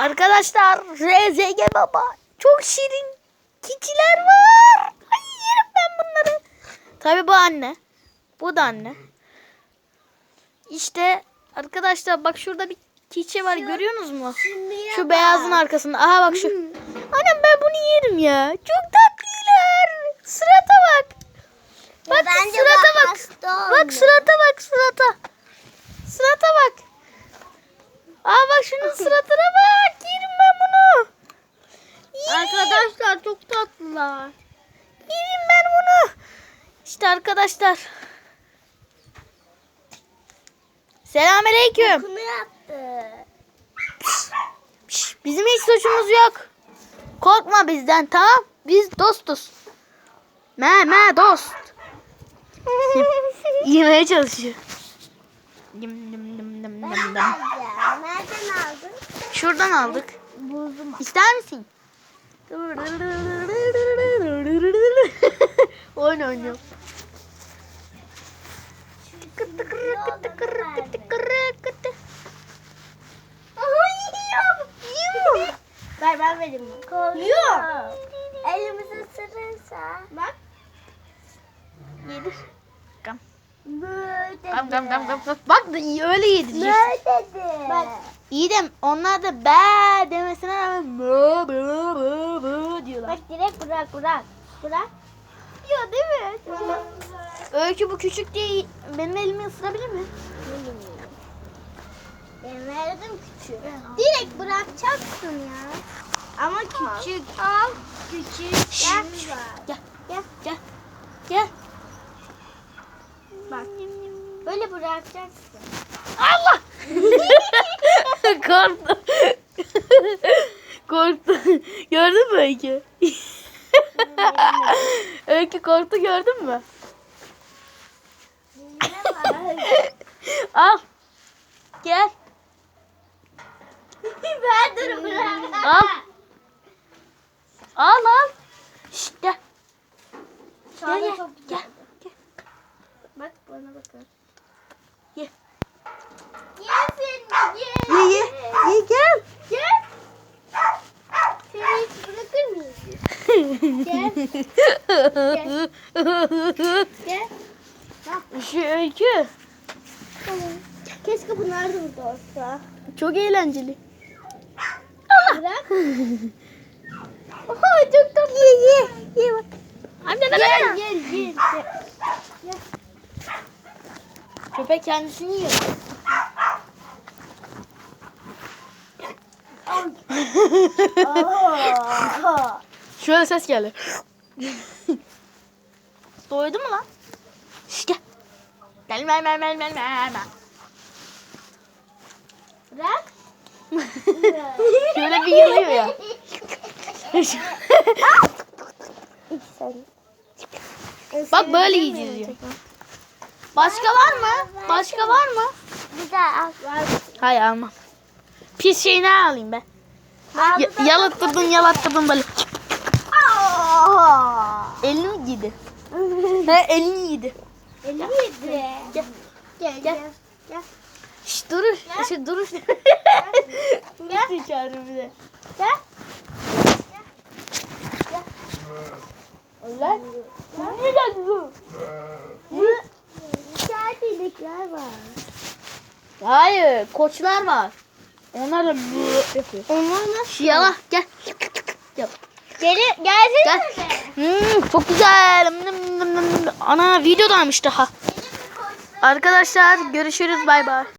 Arkadaşlar RZG baba. Çok şirin keçiler var. Ay yerim ben bunları. Tabii bu anne. Bu da anne. İşte arkadaşlar bak şurada bir keçi var görüyorsunuz mu? Şu beyazın arkasında. Aha bak şu. Annem ben bunu yerim ya. Çok tatlılar. Sırata bak. Bak Bence sırata bak. Bak sırata bak sırata. Sırata bak. Aa bak şunun suratına bak. Yerim ben bunu. Yerim. Çok tatlılar. Yerim ben bunu. İşte arkadaşlar. Selamünaleyküm. Bunu yaptı. Bizim hiç suçumuz yok. Korkma bizden tamam? Biz dostuz. Me me dost. Yemeye çalışıyor. Dım dım dım dım. Ya, nereden aldın? Şuradan aldık. Buldum. İster misin? Oyun oynuyor. Ver ben vereyim. Yok. Elimizi ısırırsa. Bak. Yedir. Gam. Böyle Gam gam gam gam. Bak öyle yedirecek. dedi. Bak. İyi de onlar da be demesine rağmen mö mö mö mö diyorlar. Bak direkt bırak bırak. Bırak. Diyor değil mi? Öykü bu küçük diye benim elimi ısırabilir mi? Ben verdim küçüğü. Direkt bırakacaksın ya. Ama küçük. Al. Küçük. Gel. Gel gel gel. Gel. Bak. Böyle bırakacaksın. Allah! Korktu. korktu. Gördün mü Öykü? Öykü korktu gördün mü? Al. Gel. Ver dur bırak. Al. Al al. Şşt gel. Gel, gel. Bak bana bakın. Ye. Yesin ye. Ye ye. Ye gel. Gel. Seni hiç bırakır mıyız? Gel. Şu öykü. Keşke bunlar da burada olsa. Çok eğlenceli. Bırak. Oha çok tatlı. Ye ye. Ye bak. Anne Gel gel gel. gel. Köpek kendisini yiyor. Aa. Şöyle ses geldi. Doydu mu lan? Şş gel. Gel gel gel gel gel. Bırak. Şöyle bir yılıyor ya. Bak böyle yiyeceğiz ya. Başka var mı? Başka var mı? Bir daha al. Hayır almam. Pis şeyini alayım ben. Ya, yalattırdın yalattırdın böyle. Aa. Elini yedi? He elini yedi. Elini yedi. Gel. Gel Gel. gel. Gel. Şş duruş. Şu duruş. Duruş çağırıyor bir de. Gel. Allah. Ne geldi bu? İlikler var. Hayır, koçlar var. Onlar da bu yapıyor. Onlar nasıl? Yala gel. Yap. Geri gelsene Gel. Hmm, çok güzel. Ana videodaymış daha. Arkadaşlar görüşürüz bay bay.